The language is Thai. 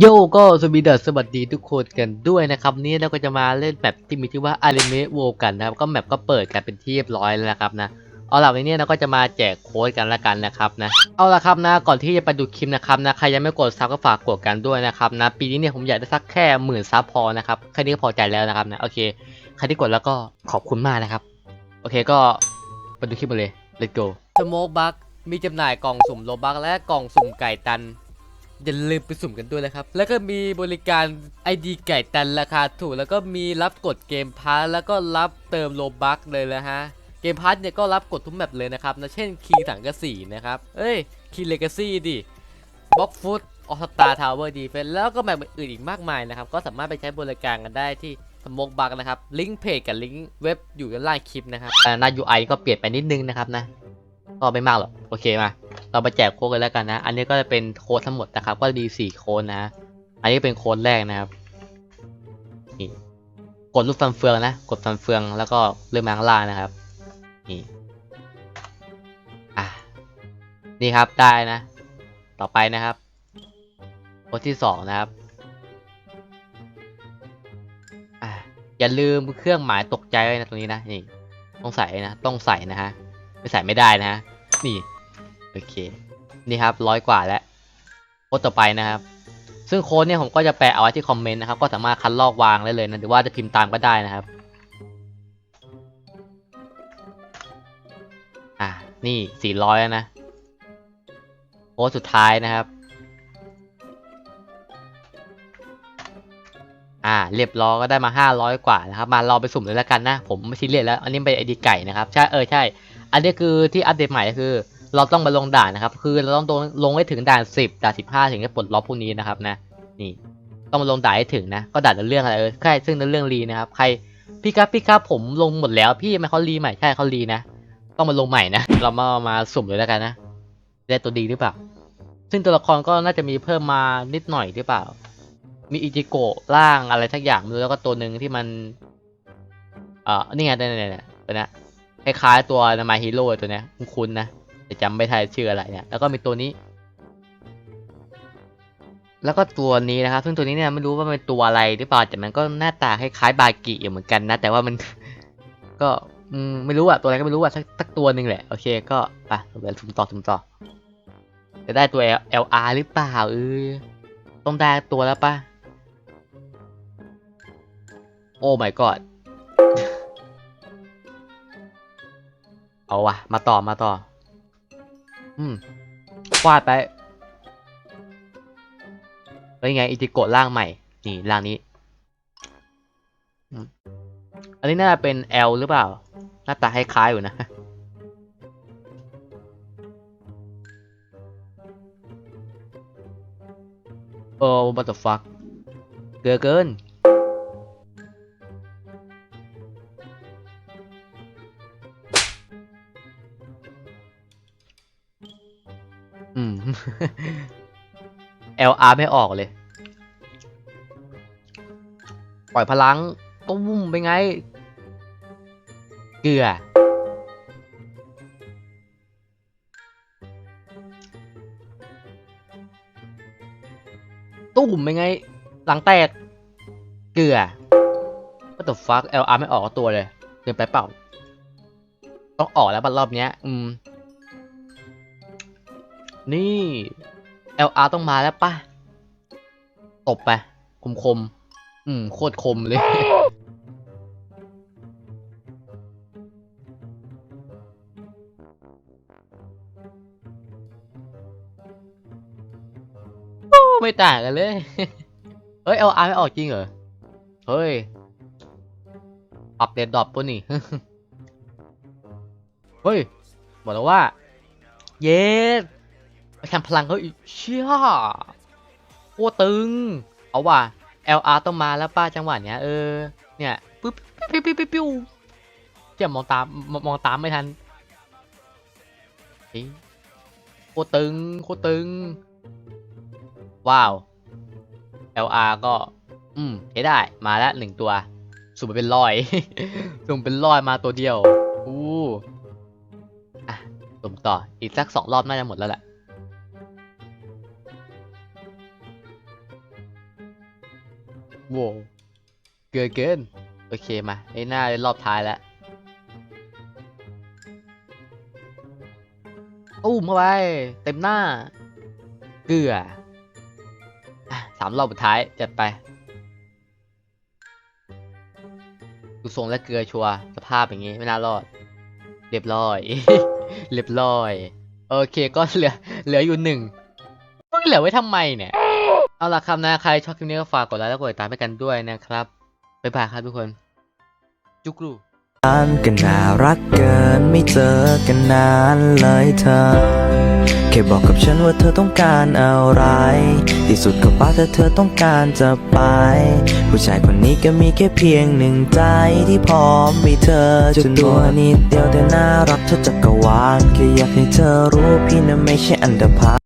โยก็สวีดัสสวัสดีทุกคนกันด้วยนะครับนี่เราก็จะมาเล่นแบบที่มีชื่อว่า Anime World กันนะครับก็แมปก็เปิดกันเป็นที่เรียบร้อยแล้วนะครับนะเอาล่ะวันนี้เราก็จะมาแจกโค้ดกันละกันนะครับนะเอาละครับนะก่อนที่จะไปดูคลิปนะครับนะใครยังไม่กดซับก็ฝากกดกันด้วยนะครับนะปีนี้เนี่ยผมอยากได้สักแค่หมื่นซับพอนะครับแค่นี้ก็พอใจแล้วนะครับนะโอเคใครที่กดแล้วก็ขอบคุณมากนะครับโอเคก็ไปดูคลิปกันเลย let's go สโมกบักมีจำหน่ายกล่องสุ่มโลบักและกล่องสุ่มไก่ตัน อย่าลืมไปสุ่มกันด้วยนะครับ แล้วก็มีบริการ ID ไก่ตันราคาถูก แล้วก็มีรับกดเกมพาร์แล้วก็รับเติมโลบักเลยนะฮะ เกมพาร์เนี่ยก็รับกดทุกแมปเลยนะครับนะเช่นคีสังกะสีนะครับ เอ้ยคีเลกาซี่ดิบล็อกฟุตออสตาทาวเวอร์ดีเฟนแล้วก็แมปอื่นอีกมากมายนะครับ ก็สามารถไปใช้บริการกันได้ที่สมกบักนะครับ ลิงก์เพจกับลิงก์เว็บอยู่ด้านล่างคลิปนะครับอ่หน้า UI ก็เปลี่ยนไปนิดนึงนะครับนะ ก็ไม่มากหรอก โอเคมา เรามาแจกโค้ดกันแล้วกันนะ อันนี้ก็จะเป็นโค้ดทั้งหมดนะครับ ก็จะมีสี่โค้ดนะ อันนี้เป็นโค้ดแรกนะครับนี่กดรูปฟันเฟืองนะ กดฟันเฟืองแล้วก็เลื่อนมาข้างล่างนะครับ นี่อะนี่ครับได้นะ ต่อไปนะครับโค้ดที่สองนะครับอะอย่าลืมเครื่องหมายตกใจไว้นะตรงนี้นะนี่ต้องใส่นะต้องใส่นะฮะไม่ใส่ไม่ได้นะฮะนี่ โอเค นี่ครับร้อยกว่าแล้วโค้ดต่อไปนะครับ ซึ่งโค้ดเนี่ยผมก็จะแปะเอาไว้ที่คอมเมนต์นะครับ ก็สามารถคัดลอกวางได้เลยนะ หรือว่าจะพิมพ์ตามก็ได้นะครับ อะนี่สี่ร้อยแล้วนะ โค้ดสุดท้ายนะครับ อ่า เรียบร้อยก็ได้มาห้าร้อยกว่านะครับ มาเราไปสุ่มเลยแล้วกันนะ ผมไม่ซีเรียสแล้ว อันนี้เป็นไอดีไก่นะครับ ใช่ เออ ใช่ อันนี้คือที่อัปเดตใหม่ก็คือ เราต้องมาลงด่านนะครับ คือเราต้องลงให้ถึงด่านสิบด่านสิบห้าถึงจะปลดล็อกพวกนี้นะครับนะ นี่ ต้องมาลงด่านให้ถึงนะ ก็ด่านเรื่องอะไรเออใช่ซึ่งเรื่องรีนะครับ ใคร พี่ครับพี่ครับผมลงหมดแล้ว พี่ไมเขารีใหม่ ใช่เขารีนะ ต้องมาลงใหม่นะ เรามา มาสุ่มเลยแล้วกันนะได้ตัวดีหรือเปล่า ซึ่งตัวละครก็น่าจะมีเพิ่มมานิดหน่อยหรือเปล่า มีอิจิโกะร่างอะไรทักอย่างแล้วก็ตัวหนึ่งที่มัน เอ่อ นี่ไงเนี่ยเนี่ยเนี่ยตัวเนี้ยคล้ายๆตัวนามาฮีโร่ตัวเนี้ยคุ้นนะ แต่จำไม่ทันชื่ออะไรเนี่ยแล้วก็มีตัวนี้ แล้วก็ตัวนี้นะครับ ซึ่งตัวนี้เนี่ยไม่รู้ว่าเป็นตัวอะไรหรือเปล่าแต่มันก็หน้าตาคล้ายๆบากิอยู่เหมือนกันนะ แต่ว่ามัน ก็ไม่รู้อะตัวอะไรก็ไม่รู้อะสักสักตัวหนึ่งแหละโอเคก็ไปเดี๋ยวสุ่มต่อสุ่มต่อ จะได้ตัว L R หรือเปล่าเออต้องได้ตัวแล้วปะโอ้ my god เอาวะมาต่อมาต่อ อืมวาดไปแล้วยังไงอิจิโกะร่างใหม่ นี่ร่างนี้ อันนี้น่าจะเป็น L หรือเปล่า หน้าตาคล้ายๆอยู่นะโอ้ what the fuck เกลือเกิน อืม LR ไม่ออกเลย ปล่อยพลังตุ้มไปไง เกลือ ตุ้มไปไง หลังแตก เกลือ What the fuck LR ไม่ออกตัวเลย เกินไปเปล่า ต้องออกแล้วบัดรอบเนี้ย อืม นี่ LR ต้องมาแล้วปะตบไป คมคม อืม โคตรคมเลยโอ้ไม่ต่างกันเลย เฮ้ย LR ไม่ออกจริงเหรอ เฮ้ย ปรับเดดดอปปุ่นี่ เฮ้ย บอกแล้วว่า เย็ด ไปทำพลังเขาอีกเชี่ยโคตรึง เอาว่ะ LR ต้องมาแล้วป้าจังหวะเนี้ยเออ เนี่ยปึ๊บปิ๊บปิ๊บปิ๊บปิ๊บเจะมองตามมองตามไม่ทันโคตรึงโคตรึง ว้าว LR ก็ อืมใช้ได้มาแล้วหนึ่งตัว สุ่มไปเป็นร้อยสุ่มเป็นร้อยมาตัวเดียวอู้อะสุ่มต่ออีกสักสองรอบน่าจะหมดแล้วแหละ โว้เกินเกิน โอเคมาไอ้หน้ารอบท้ายแล้วอุ้มเข้าไป เต็มหน้า เกลือสามรอบสุดท้าย จัดไปดูทรงและเกลือชัวสภาพอย่างงี้ ไม่น่ารอด เรียบร้อย เรียบร้อย โอเคก็เหลือ เหลืออยู่หนึ่งมึงเหลือไว้ทำไมเนี่ย เอาล่ะครับนะใครชอบคลิปนี้ก็ฝากกดไลค์และกดติดตามให้กันด้วยนะครับบ๊ายบายครับทุกคน จุกรูกันก็น่ารักเกินไม่เจอกันนานเลยเธอ แค่บอกกับฉันว่าเธอต้องการอะไร ที่สุดก็ป้าแต่เธอต้องการจะไป ผู้ชายคนนี้ก็มีแค่เพียงหนึ่งใจที่พร้อมมีเธอจนตัวนิดเดียวแต่น่ารักเธอจักรวาลแค่อยากให้เธอรู้พี่นั้นไม่ใช่อันดาพาล